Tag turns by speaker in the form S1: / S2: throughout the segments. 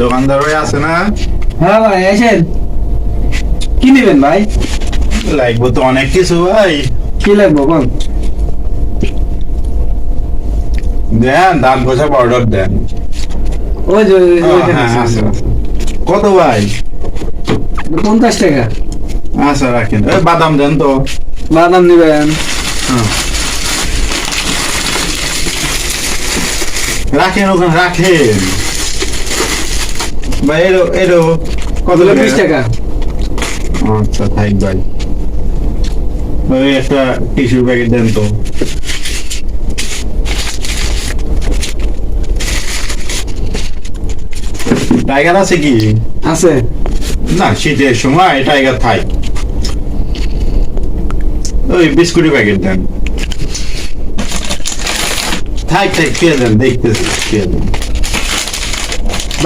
S1: দোকানদার ভাই আছে না?
S2: হ্যাঁ ভাই এসেন কি নেবেন ভাই?
S1: লাগবে তো অনেক কিছু ভাই।
S2: কি লাগবো কোন
S1: দেন দাঁত ঘষা অর্ডার দেন।
S2: ওই যে
S1: হ্যাঁ,
S2: আছে।
S1: আছে, আছে। কত ভাই?
S2: পঞ্চাশ টাকা।
S1: আচ্ছা রাখেন। বাদাম দেন তো।
S2: বাদাম নেবেন।
S1: রাখেন ওখানে রাখেন। ভাই এরো এরো। কত করে?
S2: বিশ টাকা।
S1: আচ্ছা থাক ভাই ওই একটা টিস্যু প্যাকেট দেন তো। টাইগার আছে কি?
S2: আছে।
S1: না শীতের সময় টাইগার থাই। ওই বিস্কুটি প্যাকেট দেন। থাক থাক খেয়ে দেন দেখতেছি খেয়ে দেন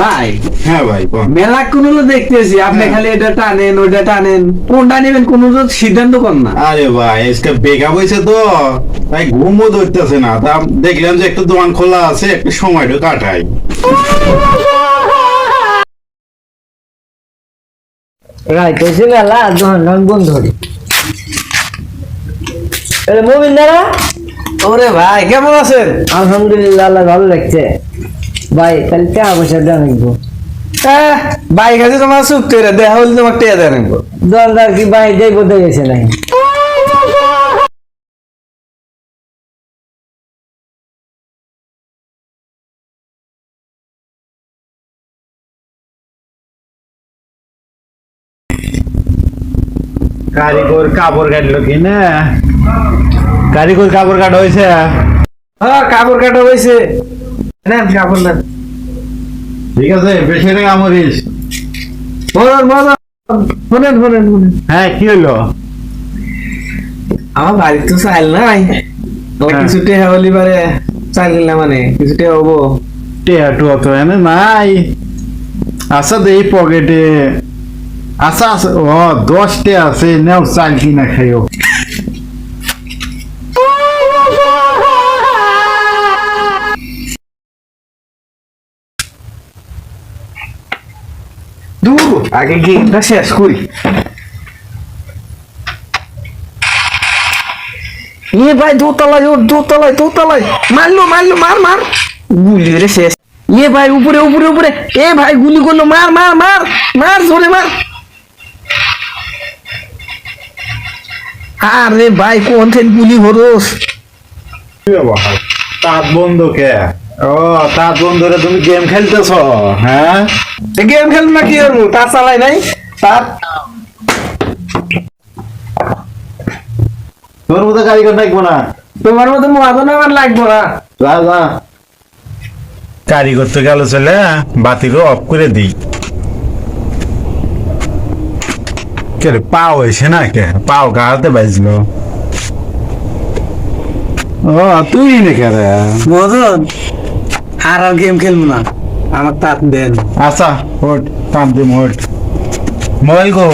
S2: ভাই।
S1: হ্যাঁ ভাই
S2: মেলা কোন দেখতেছি আপনি
S1: হ্যাঁ।
S2: খালি এটা টানেন ওটা টানেন। কোনটা নেবেন কোন সিদ্ধান্ত কর না।
S1: আরে ভাই আজকে বেকা হয়েছে তো। তাই ঘুমও ধরতেছে না। তা দেখলাম যে একটা দোকান খোলা আছে একটা সময়টা কাটাই।
S3: রাইট মেলা রং বন্ধ করি এ মোবিন দাদা
S2: ওরে ভাই কেমন আছেন?
S3: আলহামদুলিল্লাহ ভালো লাগছে ভাই তাহলে টাকা পয়সা দেওয়া লাগবো
S2: বাইক আছে তোমার চুক্তি দেখা হলে তোমার টেয়া দেন
S3: দরকার কি ভাই যাই বলতে গেছে নাই
S1: কারিগর কাপড় কাটলো কি না? কারিগর কাপড় কাটা হয়েছে?
S2: হ্যাঁ কাপড় কাটা হয়েছে। নেন কাপড় নেন।
S1: ঠিক আছে বেশি টাকা আমরিস
S2: শোনেন শোনেন
S1: হ্যাঁ কি হইল?
S2: আমার বাড়ির তো চাইল নাই।
S1: হ্যাঁ।
S2: কিছু টেহা হলি পারে চাইল না মানে কিছু টেহা হব।
S1: টেয়া টুয়া তো এনে নাই। আচ্ছা এই পকেটে আচ্ছা আছে ও দশটা আছে নেও চাল কিনা খাইও।
S2: দূর, আগে গেমটা শেষ করি। ইয়ে ভাই, দোতলায়, ওর দোতলায় দোতলায়। মারলো মারলো, মার মার। গুলি রে শেষ। ইয়ে ভাই, উপরে উপরে উপরে। এ ভাই, গুলি করল। মার মার মার মার, জোরে মার। আরে ভাই কোন থেকে গুলি হরোস?
S1: তাঁত বন্ধু কে? ও, তাঁত বন্ধুরে তুমি গেম খেলতেছ? হ্যাঁ?
S2: গেম খেল না কি করব তার চালাই নাই? তার
S1: তোর মতো কারিগর থাকব না।
S2: তোমার মতো মাদন আমার লাগবো না।
S1: যা যা কারিগর তো গেল চলে বাতিরও অফ করে দিই। কে পাও হয়েছে না কে? পাও গাড়াতে বাজলো। ও তুই নে কে রে?
S2: মদন আর আর গেম খেলব না। আমার তাত দেন।
S1: আচ্ছা ওট কাম দিম ওট মোবাইল গো,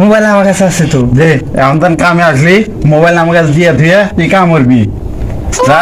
S2: মোবাইল আমার কাছে আছে তো,
S1: দে। এখন তখন কামে আসলি, মোবাইল আমার কাছে দিয়ে ধুয়ে, তুই কাম করবি যা।